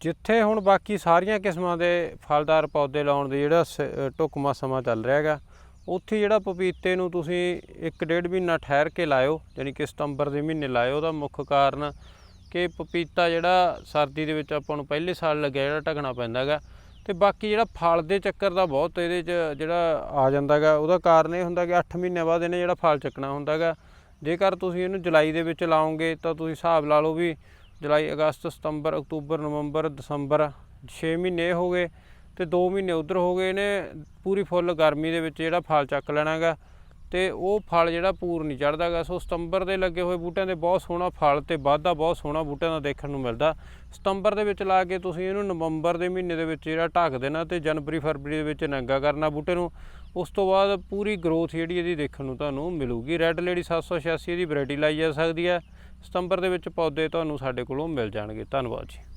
ਜਿੱਥੇ ਹੁਣ ਬਾਕੀ ਸਾਰੀਆਂ ਕਿਸਮਾਂ ਦੇ ਫਲਦਾਰ ਪੌਦੇ ਲਾਉਣ ਦੇ ਜਿਹੜਾ ਸ- ਢੁਕਵਾਂ ਸਮਾਂ ਚੱਲ ਰਿਹਾ ਹੈਗਾ, ਉੱਥੇ ਜਿਹੜਾ ਪਪੀਤੇ ਨੂੰ ਤੁਸੀਂ ਇੱਕ ਡੇਢ ਮਹੀਨਾ ਠਹਿਰ ਕੇ ਲਾਇਓ ਯਾਨੀ ਕਿ ਸਤੰਬਰ ਦੇ ਮਹੀਨੇ ਲਾਇਓ, ਉਹਦਾ ਮੁੱਖ ਕਾਰਨ ਕਿ ਪਪੀਤਾ ਜਿਹੜਾ ਸਰਦੀ ਦੇ ਵਿੱਚ ਆਪਾਂ ਨੂੰ ਪਹਿਲੇ ਸਾਲ ਲੱਗਿਆ ਜਿਹੜਾ ਢਕਣਾ ਪੈਂਦਾ ਹੈਗਾ, ਤੇ ਬਾਕੀ ਜਿਹੜਾ ਫਲ ਦੇ ਚੱਕਰ ਦਾ ਬਹੁਤ ਇਹਦੇ 'ਚ ਜਿਹੜਾ ਆ ਜਾਂਦਾ ਹੈਗਾ, ਉਹਦਾ ਕਾਰਨ ਇਹ ਹੁੰਦਾ ਕਿ 8 ਮਹੀਨਿਆਂ ਬਾਅਦ ਇਹਨੇ ਜਿਹੜਾ ਫਲ ਚੱਕਣਾ ਹੁੰਦਾ ਹੈਗਾ, ਜੇਕਰ ਤੁਸੀਂ ਇਹਨੂੰ ਜੁਲਾਈ ਦੇ ਵਿੱਚ ਲਾਓਗੇ ਤਾਂ ਤੁਸੀਂ ਹਿਸਾਬ ਲਾ ਲਓ ਵੀ ਜੁਲਾਈ, ਅਗਸਤ, ਸਤੰਬਰ, ਅਕਤੂਬਰ, ਨਵੰਬਰ, ਦਸੰਬਰ 6 ਮਹੀਨੇ ਇਹ ਹੋ ਗਏ ਤੇ 2 ਮਹੀਨੇ ਉਧਰ ਹੋ ਗਏ ਨੇ। ਪੂਰੀ ਫੁੱਲ ਗਰਮੀ ਦੇ ਵਿੱਚ ਜਿਹੜਾ ਫਲ ਚੱਕ ਲੈਣਾਗਾ ਤੇ ਉਹ ਫਲ ਜਿਹੜਾ ਪੂਰ ਨਹੀਂ ਚੜਦਾਗਾ ਸੋ ਸਤੰਬਰ ਦੇ ਲੱਗੇ ਹੋਏ ਬੂਟਿਆਂ ਦੇ ਬਹੁਤ ਸੋਹਣਾ ਫਲ ਤੇ ਵਾਧਾ ਬਹੁਤ ਸੋਹਣਾ ਬੂਟਿਆਂ ਦਾ ਦੇਖਣ ਨੂੰ ਮਿਲਦਾ। ਸਤੰਬਰ ਦੇ ਵਿੱਚ ਲਾ ਕੇ ਤੁਸੀਂ ਇਹਨੂੰ ਨਵੰਬਰ ਦੇ ਮਹੀਨੇ ਦੇ ਵਿੱਚ ਜਿਹੜਾ ਢੱਕ ਦੇਣਾ ਤੇ ਜਨਵਰੀ, ਫਰਵਰੀ ਦੇ ਵਿੱਚ ਨੰਗਾ ਕਰਨਾ ਬੂਟੇ ਨੂੰ। ਉਸ ਤੋਂ ਬਾਅਦ ਪੂਰੀ ਗਰੋਥ ਜਿਹੜੀ ਇਹਦੀ ਦੇਖਣ ਨੂੰ ਤੁਹਾਨੂੰ ਮਿਲੂਗੀ। ਰੈੱਡ ਲੇਡੀ 786 ਇਹਦੀ ਵੈਰਾਈਟੀ ਲਾਈ ਜਾ ਸਕਦੀ ਹੈ। ਸਤੰਬਰ ਦੇ ਵਿੱਚ ਪੌਦੇ ਤੁਹਾਨੂੰ ਸਾਡੇ ਕੋਲੋਂ ਮਿਲ ਜਾਣਗੇ। ਧੰਨਵਾਦ ਜੀ।